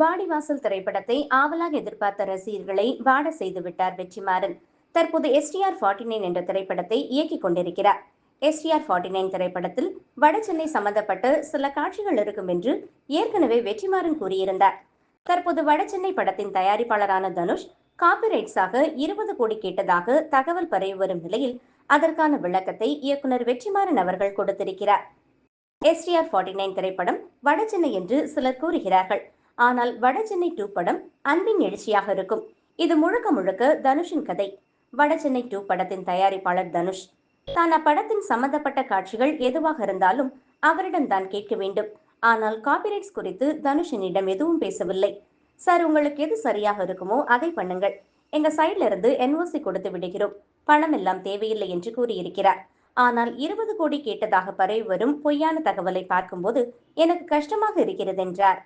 வாடிவாசல் திரைப்படத்தை ஆவலாக எதிர்பார்த்த ரசிகர்களை வாட செய்து விட்டார் வெற்றிமாறன். தற்போது எஸ்டிஆர் ஃபார்ட்டி நைன் என்ற திரைப்படத்தை இயக்கிக் கொண்டிருக்கிறார். எஸ்டிஆர் ஃபார்ட்டி நைன் திரைப்படத்தில் வடசென்னை சம்பந்தப்பட்ட சில காட்சிகள் இருக்கும் என்று ஏற்கனவே வெற்றிமாறன் கூறியிருந்தார். தற்போது வடசென்னை படத்தின் தயாரிப்பாளரான தனுஷ் காப்பிரைட்ஸாக இருபது கோடி கேட்டதாக தகவல் பரவி வரும் நிலையில் அதற்கான விளக்கத்தை இயக்குனர் வெற்றிமாறன் அவர்கள் கொடுத்திருக்கிறார். எஸ்டிஆர் ஃபார்ட்டி நைன் திரைப்படம் வடசென்னை என்று சிலர் கூறுகிறார்கள். ஆனால் வடசென்னை டூ படம் அன்பின் எழுச்சியாக இருக்கும். இது முழுக்க முழுக்க தனுஷின் கதை. வடசென்னை டூ படத்தின் தயாரிப்பாளர் தனுஷ். தான் அப்படத்தின் சம்பந்தப்பட்ட காட்சிகள் எதுவாக இருந்தாலும் அவரிடம் தான் கேட்க வேண்டும். ஆனால் காப்பிரைட்ஸ் குறித்து தனுஷ் என்னிடம் எதுவும் பேசவில்லை. சார் உங்களுக்கு எது சரியாக இருக்குமோ அதை பண்ணுங்கள். எங்க சைட்ல இருந்து என்ஓசி கொடுத்து விடுகிறோம். பணம் எல்லாம் தேவையில்லை என்று கூறியிருக்கிறார். ஆனால் இருபது கோடி கேட்டதாக பரவி வரும் பொய்யான தகவலை பார்க்கும்போது எனக்கு கஷ்டமாக இருக்கிறது என்றார்.